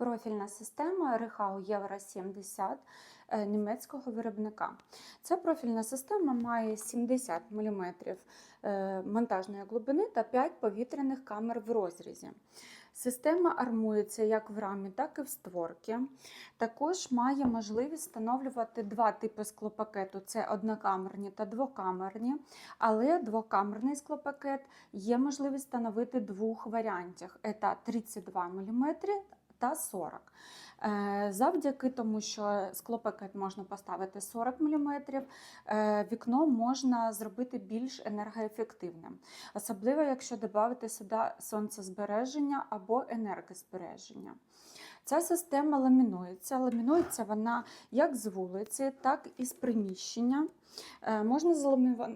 профільна система Рехау Євро 70 е, німецького виробника. Ця профільна система має 70 мм е, монтажної глибини та 5 повітряних камер в розрізі. Система армується як в рамі, так і в створки. Також має можливість встановлювати два типи склопакету: це однокамерні та двокамерні. Але двокамерний склопакет є можливість встановити двох варіантів: це 32 мм та 40 Е, Завдяки тому, що склопакет можна поставити 40 мм, вікно можна зробити більш енергоефективним, особливо якщо додати сюди сонцезбереження або енергозбереження. Ця система ламінується. Ламінується вона як з вулиці, так і з приміщення. Е, Можна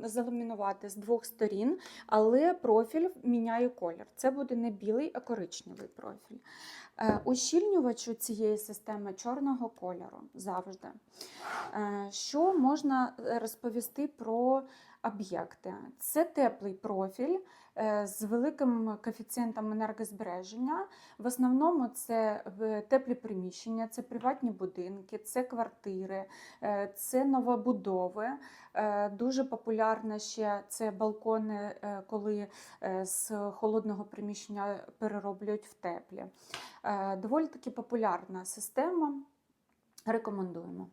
заламінувати з двох сторін, але профіль міняє колір. Це буде не білий, а коричневий профіль. Е, Ущільнювач у цієї системи чорного кольору завжди. Е, Що можна е, розповісти про об'єкти? Це теплий профіль е, з великим коефіцієнтом енергозбереження. В основному це теплі приміщення, це приватні будинки, це квартири, е, це новобудови. Е, Дуже популярно ще це балкони, коли з холодного приміщення перероблюють в теплі. Доволі таки популярна система. Рекомендуємо.